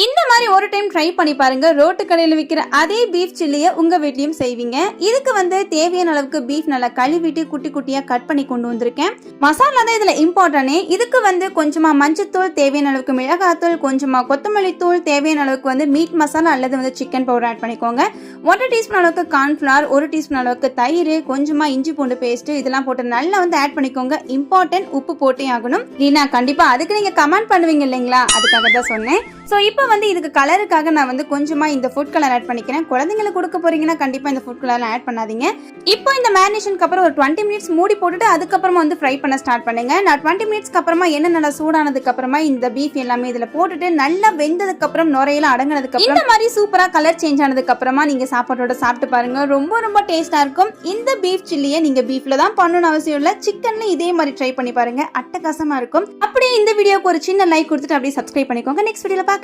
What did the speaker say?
இந்த மாதிரி ஒரு டைம் ட்ரை பண்ணி பாருங்க. ரோட்டு கடையில் விற்கிற அதே பீஃப் சில்லியை உங்க வீட்லயும் செய்வீங்க. இதுக்கு வந்து தேவையான அளவுக்கு பீஃப் நல்லா கழுவிட்டு குட்டி குட்டியா கட் பண்ணி கொண்டு வந்திருக்கேன். மசாலா தான் இதுல இம்பார்ட்டனே இதுக்கு வந்து கொஞ்சமா மஞ்சத்தூள் தேவையான அளவுக்கு மிளகாத்தூள் கொஞ்சமா கொத்தமல்லி தூள் தேவையான அளவுக்கு வந்து மீட் மசாலா அல்லது வந்து சிக்கன் பவுடர் ஆட் பண்ணிக்கோங்க. ஒன்றரை டீஸ்பூன் அளவுக்கு கார்ன்ஃபிளார் ஒரு டீஸ்பூன் அளவுக்கு தயிர் கொஞ்சமா இஞ்சி பூண்டு பேஸ்ட் இதெல்லாம் போட்டு நல்லா வந்து ஆட் பண்ணிக்கோங்க. இம்பார்ட்டன்ட் உப்பு போட்டே ஆகணும். ரீனா கண்டிப்பா அதுக்கு நீங்க கமெண்ட் பண்ணுவீங்க இல்லைங்களா? அதுக்காக தான் சொன்னேன். ஸோ இப்போ வந்து இதுக்கு கலருக்காக நான் வந்து கொஞ்சமா இந்த ஃபுட் கலர் ஆட் பண்ணிக்கிறேன். குழந்தைங்களுக்கு கொடுக்க போறீங்கன்னா கண்டிப்பா இந்த ஃபுட் கலர் ஆட் பண்ணாதீங்க. இப்போ இந்த மேரினேஷனுக்கு அப்புறம் ஒரு டுவெண்ட்டி மினிட்ஸ் மூடி போட்டுட்டு அதுக்கப்புறமா வந்து ஃப்ரை பண்ண ஸ்டார்ட் பண்ணுங்க. நான் டுவெண்ட்டி மினிட்ஸ்க்கு அப்புறமா என்ன நல்லா சூடானதுக்கு அப்புறமா இந்த பீஃப் எல்லாமே இதுல போட்டுட்டு நல்லா வெந்ததுக்கு அப்புறம் நுரையெல்லாம் அடங்கினதுக்கு அப்புறம் இந்த மாதிரி சூப்பரா கலர் சேஞ்ச் ஆனதுக்கு அப்புறமா நீங்க சாப்பாட்டோட சாப்பிட்டு பாருங்க. ரொம்ப ரொம்ப டேஸ்டா இருக்கும். இந்த பீஃப் சில்லியை நீங்க பீஃப்ல தான் பண்ணணும்னு அவசியம் இல்ல. சிக்கன்ல இதே மாதிரி ட்ரை பண்ணி பாருங்க. அட்டகாசமா இருக்கும். அப்படியே இந்த வீடியோக்கு ஒரு சின்ன லைக் கொடுத்துட்டு அப்படியே சப்ஸ்கிரைப் பண்ணிக்கோங்க. நெக்ஸ்ட் வீடியோல பார்க்கலாம்.